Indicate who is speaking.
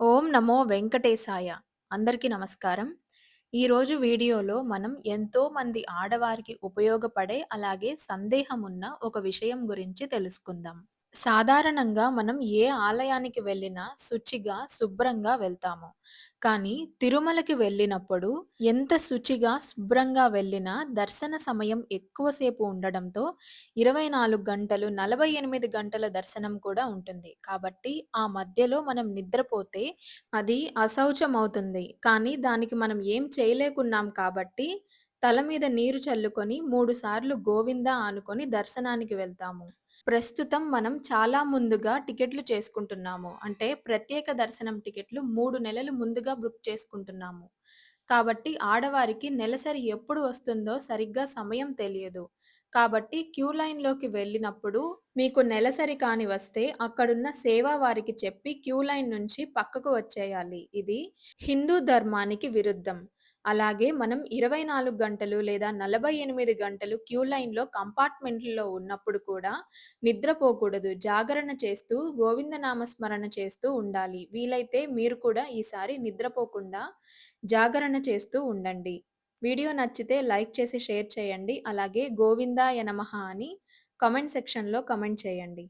Speaker 1: ఓం నమో వెంకటేశాయ. అందరికీ నమస్కారం. ఈరోజు వీడియోలో మనం ఎంతో మంది ఆడవారికి ఉపయోగపడే, అలాగే సందేహమున్న ఒక విషయం గురించి తెలుసుకుందాం. సాధారణంగా మనం ఏ ఆలయానికి వెళ్ళినా శుచిగా, శుభ్రంగా వెళ్తాము. కానీ తిరుమలకి వెళ్ళినప్పుడు ఎంత శుచిగా, శుభ్రంగా వెళ్ళినా దర్శన సమయం ఎక్కువసేపు ఉండడంతో 24 గంటలు, 48 గంటల దర్శనం కూడా ఉంటుంది. కాబట్టి ఆ మధ్యలో మనం నిద్రపోతే అది అశౌచమవుతుంది. కానీ దానికి మనం ఏం చేయలేకున్నాం కాబట్టి తల మీద నీరు చల్లుకొని 3 సార్లు గోవిందా అనుకొని దర్శనానికి వెళ్తాము. ప్రస్తుతం మనం చాలా ముందుగా టికెట్లు చేసుకుంటున్నాము. అంటే ప్రత్యేక దర్శనం టికెట్లు 3 నెలలు ముందుగా బుక్ చేసుకుంటున్నాము. కాబట్టి ఆడవారికి నెలసరి ఎప్పుడు వస్తుందో సరిగ్గా సమయం తెలియదు. కాబట్టి క్యూ లైన్‌లోకి వెళ్ళినప్పుడు మీకు నెలసరి కాని వస్తే అక్కడున్న సేవా వారికి చెప్పి క్యూ లైన్ నుంచి పక్కకు వచ్చేయాలి. ఇది హిందూ ధర్మానికి విరుద్ధం. అలాగే మనం 24 గంటలు లేదా 48 గంటలు క్యూ లైన్‌లో కంపార్ట్మెంట్‌లో ఉన్నప్పుడు కూడా నిద్రపోకూడదు. జాగరణ చేస్తూ గోవిందనామ స్మరణ చేస్తూ ఉండాలి. వీలైతే మీరు కూడా ఈసారి నిద్రపోకుండా జాగరణ చేస్తూ ఉండండి. వీడియో నచ్చితే లైక్ చేసి షేర్ చేయండి. అలాగే గోవిందాయ నమః అని కమెంట్ సెక్షన్‌లో కమెంట్ చేయండి.